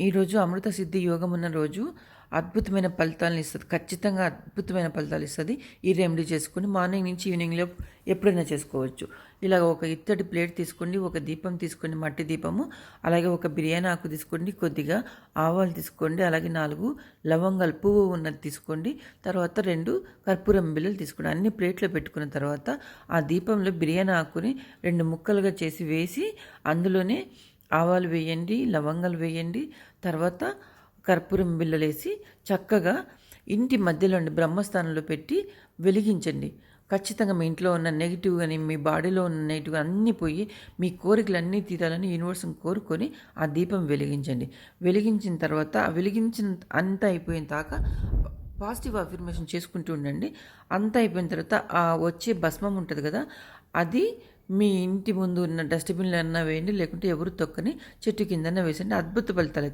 ఈరోజు అమృత సిద్ధి యోగం ఉన్న రోజు అద్భుతమైన ఫలితాలను ఇస్తుంది. ఖచ్చితంగా అద్భుతమైన ఫలితాలు ఇస్తుంది. ఈ రెమెడీ చేసుకుని మార్నింగ్ నుంచి ఈవినింగ్లో ఎప్పుడైనా చేసుకోవచ్చు. ఇలాగ ఒక ఇత్తడి ప్లేట్ తీసుకోండి ఒక దీపం తీసుకోండి మట్టి దీపము అలాగే ఒక బిర్యానీ ఆకు తీసుకోండి కొద్దిగా ఆవాలు తీసుకోండి అలాగే నాలుగు లవంగాలు పువ్వు ఉన్నది తీసుకోండి తర్వాత రెండు కర్పూరం బిల్లలు తీసుకోండి. అన్ని ప్లేట్లో పెట్టుకున్న తర్వాత ఆ దీపంలో బిర్యానీ ఆకుని రెండు ముక్కలుగా చేసి వేసి అందులోనే ఆవాలు వేయండి లవంగాలు వేయండి తర్వాత కర్పూరం బిళ్ళలేసి చక్కగా ఇంటి మధ్యలోని బ్రహ్మస్థానంలో పెట్టి వెలిగించండి. ఖచ్చితంగా మీ ఇంట్లో ఉన్న నెగిటివ్ కానీ మీ బాడీలో ఉన్న నెగిటివ్ అన్నీ పోయి మీ కోరికలు అన్నీ తీరాలని యూనివర్స్ని కోరుకొని ఆ దీపం వెలిగించండి. వెలిగించిన తర్వాత వెలిగించిన అంతా అయిపోయిన దాకా పాజిటివ్ అఫర్మేషన్ చేసుకుంటూ ఉండండి. అంతా అయిపోయిన తర్వాత ఆ వచ్చే భస్మం ఉంటుంది కదా అది మీ ఇంటి ముందు ఉన్న డస్ట్బిన్లో అన్నా వేయండి లేకుంటే ఎవరు తొక్కని చెట్టు కిందన్నా వేసండి అద్భుత ఫలితాలు